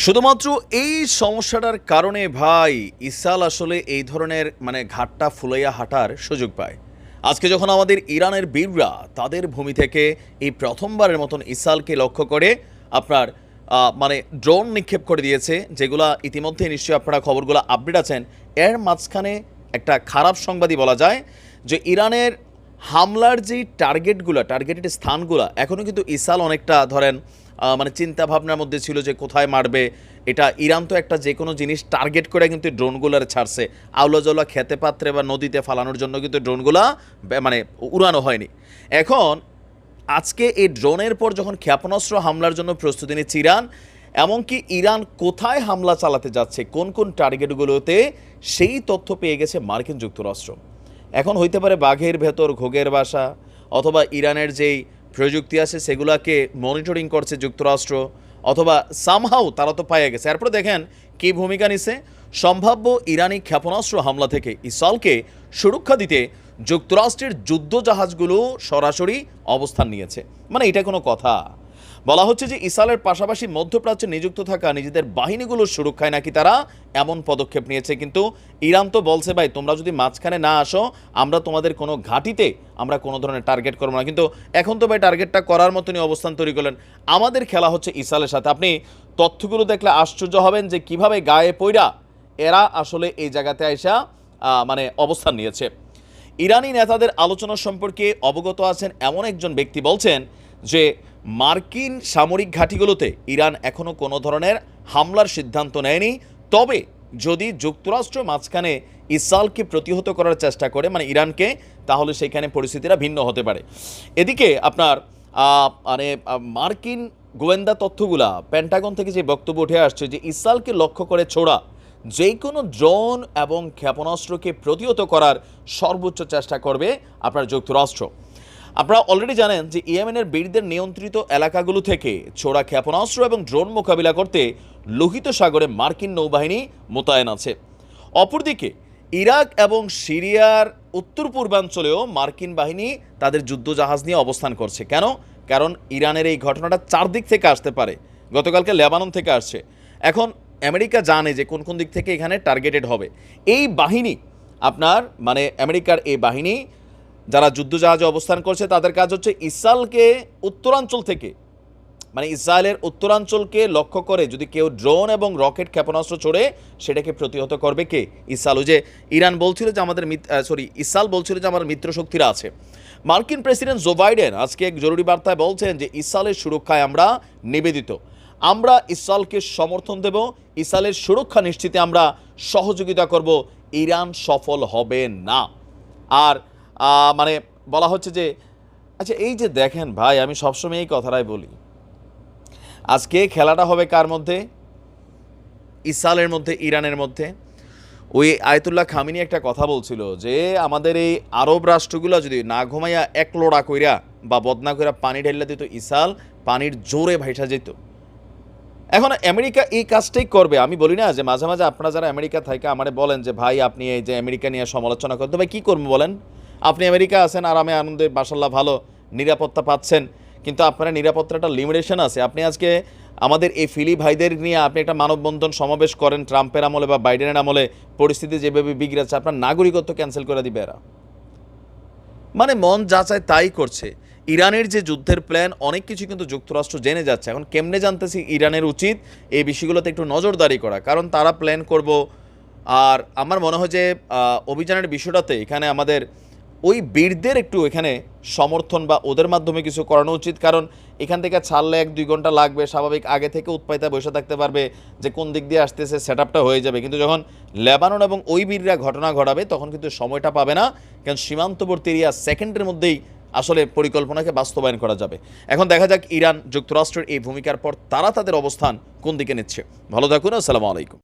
শুধুমাত্র এই সমস্যাটার কারণে ভাই ইসাল আসলে এই ধরনের মানে ঘাটটা ফুলাইয়া হাঁটার সুযোগ পায়। আজকে যখন আমাদের ইরানের বীররা তাদের ভূমি থেকে এই প্রথমবারের মতন ইসালকে লক্ষ্য করে আপনার মানে ড্রোন নিক্ষেপ করে দিয়েছে, যেগুলা ইতিমধ্যে নিশ্চয়ই আপনারা খবরগুলো আপডেট আছেন, এর মাঝখানে একটা খারাপ সংবাদই বলা যায় যে ইরানের হামলার যে টার্গেটগুলো টার্গেটেড স্থানগুলো এখনও কিন্তু ইসাল অনেকটা ধরেন মানে চিন্তা ভাবনার মধ্যে ছিল যে কোথায় মারবে। এটা ইরান তো একটা যে কোনো জিনিস টার্গেট করে কিন্তু ড্রোনগুলোর ছাড়ছে। আউলাজলা খেতে পাত্রে বা নদীতে ফালানোর জন্য কিন্তু ড্রোনগুলা মানে উড়ানো হয়নি। এখন, আজকে এই ড্রোনের পর যখন ক্ষেপণাস্ত্র হামলার জন্য প্রস্তুতি নিচ্ছে ইরান, এমনকি ইরান কোথায় হামলা চালাতে যাচ্ছে, কোন কোন টার্গেটগুলোতে সেই তথ্য পেয়ে গেছে মার্কিন যুক্তরাষ্ট্র। এখন হইতে পারে বাঘের ভেতর ঘোগের বাসা অথবা ইরানের যেই প্রযুক্তি আছে সেগুলোকে মনিটরিং করছে যুক্তরাষ্ট্র অথবা সামহাও তারা তো পাইয়া গেছে। এরপরে দেখেন কি ভূমিকা নিছে। সম্ভাব্য ইরানি ক্ষেপণাস্ত্র হামলা থেকে ইসরায়েলকে সুরক্ষা দিতে যুক্তরাষ্ট্রের যুদ্ধ জাহাজগুলো সরাসরি অবস্থান নিয়েছে। মানে এটা কোনো কথা। বলা হচ্ছে যে ইসরায়েলের পাশাপাশি মধ্যপ্রাচ্যে নিযুক্ত থাকা নিজেদের বাহিনীগুলোর সুরক্ষায় নাকি তারা এমন পদক্ষেপ নিয়েছে। কিন্তু ইরান তো বলছে, ভাই, তোমরা যদি মাঝখানে না আসো, আমরা তোমাদের কোনো ঘাঁটিতে আমরা কোনো ধরনের টার্গেট করব না। কিন্তু এখন তো ভাই টার্গেটটা করার মতনই অবস্থান তৈরি করলেন। আমাদের খেলা হচ্ছে ইসরায়েলের সাথে। আপনি তথ্যগুলো দেখলে আশ্চর্য হবেন যে কীভাবে গায়ে পইরা এরা আসলে এই জায়গাতে আইসা মানে অবস্থান নিয়েছে। ইরানি নেতাদের আলোচনা সম্পর্কে অবগত আছেন এমন একজন ব্যক্তি বলছেন যে মার্কিন সামরিক ঘাঁটিগুলোতে ইরান এখনও কোনো ধরনের হামলার সিদ্ধান্ত নেয়নি। তবে যদি যুক্তরাষ্ট্র মাঝখানে ইসরায়েলকে প্রতিহত করার চেষ্টা করে মানে ইরানকে, তাহলে সেখানে পরিস্থিতিটা ভিন্ন হতে পারে। এদিকে আপনার মানে মার্কিন গোয়েন্দা তথ্যগুলা পেন্টাগন থেকে যে বক্তব্য উঠে আসছে যে ইসরায়েলকে লক্ষ্য করে ছোড়া যে কোনো ড্রোন এবং ক্ষেপণাস্ত্রকে প্রতিহত করার সর্বোচ্চ চেষ্টা করবে আপনার যুক্তরাষ্ট্র। আপনারা অলরেডি জানেন যে ইয়েমেনের বীরদের নিয়ন্ত্রিত এলাকাগুলো থেকে ছোড়া ক্ষেপণাস্ত্র এবং ড্রোন মোকাবিলা করতে লোহিত সাগরে মার্কিন নৌবাহিনী মোতায়েন আছে। অপরদিকে, ইরাক এবং সিরিয়ার উত্তর পূর্বাঞ্চলেও মার্কিন বাহিনী তাদের যুদ্ধজাহাজ নিয়ে অবস্থান করছে। কেন? কারণ ইরানের এই ঘটনাটা চারদিক থেকে আসতে পারে। গতকালকে লেবানন থেকে আসছে। এখন আমেরিকা জানে যে কোন কোন দিক থেকে এখানে টার্গেটেড হবে। এই বাহিনী, আপনার মানে আমেরিকার এই বাহিনী যারা যুদ্ধজাহাজে অবস্থান করছে, তাদের কাজ হচ্ছে ইসরায়েলকে উত্তরাঞ্চল থেকে মানে ইসরায়েলের উত্তরাঞ্চলকে লক্ষ্য করে যদি কেউ ড্রোন এবং রকেট ক্ষেপণাস্ত্র ছড়ে, সেটাকে প্রতিহত করবে কে? ইসরায়েল। যে ইরান বলছিল যে আমাদের সরি ইসরায়েল বলছিল যে আমার মিত্র শক্তিরা আছে। মার্কিন প্রেসিডেন্ট জো বাইডেন আজকে এক জরুরি বার্তায় বলছেন যে ইসরায়েলের সুরক্ষায় আমরা নিবেদিত। আমরা ইসরায়েলকে সমর্থন দেব, ইসরায়েলের সুরক্ষা নিশ্চিতে আমরা সহযোগিতা করব। ইরান সফল হবে না। আর মানে বলা হচ্ছে যে আচ্ছা এই যে দেখেন ভাই, আমি সবসময় এই কথাটাই বলি। আজকে খেলাটা হবে কার মধ্যে? ইসরায়েলের মধ্যে, ইরানের মধ্যে। ওই আয়তুল্লাহ খামিনি একটা কথা বলছিল যে, আমাদের এই আরব রাষ্ট্রগুলো যদি না ঘুমাইয়া এক লোড়া কইরা বা বদনা কইরা পানি ঢেলে দিত ইসাল পানির জোরে ভাইসা যেত। এখন আমেরিকা এই কাজটাই করবে। আমি বলি না যে, মাঝে মাঝে আপনারা যারা আমেরিকা থাকে, আমারে বলেন যে, ভাই, আপনি এই যে আমেরিকা নিয়ে সমালোচনা করতে ভাই, কী করব বলেন? আপনি আমেরিকা আছেন আরামে আনন্দে বাসাল্লাহ ভালো নিরাপত্তা পাচ্ছেন। কিন্তু আপনার নিরাপত্তাটা লিমিটেশন আছে। আপনি আজকে আমাদের এই ফিলি ভাইদের নিয়ে আপনি একটা মানববন্ধন সমাবেশ করেন, ট্রাম্পের আমলে বা বাইডেনের আমলে। পরিস্থিতি যেভাবে বিগড়েছে আপনার নাগরিকত্ব ক্যান্সেল করে দিবে এরা। মানে মন যা চায় তাই করছে। ইরানের যে যুদ্ধের প্ল্যান অনেক কিছু কিন্তু যুক্তরাষ্ট্র জেনে যাচ্ছে। এখন কেমনে জানতেছি ইরানের উচিত এই বিষয়গুলোতে একটু নজরদারি করা। কারণ তারা প্ল্যান করব। আর আমার মনে হয় যে অভিযানের বিষয়টাতে এখানে আমাদের ওই বীরদের একটু এখানে সমর্থন বা ওদের মাধ্যমে কিছু করানো উচিত, কারণ এখান থেকে ছাড়লে এক দুই ঘণ্টা লাগবে, স্বাভাবিক আগে থেকে উৎপাইতা বসে থাকতে পারবে যে কোন দিক দিয়ে আসতেছে সেট আপটা হয়ে যাবে। কিন্তু যখন লেবানন এবং ওই বীররা ঘটনা ঘটাবে, তখন কিন্তু সময়টা পাবে না, কারণ সীমান্তবর্তী এরিয়া সেকেন্ডের মধ্যেই আসলে পরিকল্পনাকে বাস্তবায়ন করা যাবে। এখন দেখা যাক ইরান যুক্তরাষ্ট্রের এই ভূমিকার পর তারা তাদের অবস্থান কোন দিকে নিচ্ছে। ভালো থাকুন, আসসালামু আলাইকুম।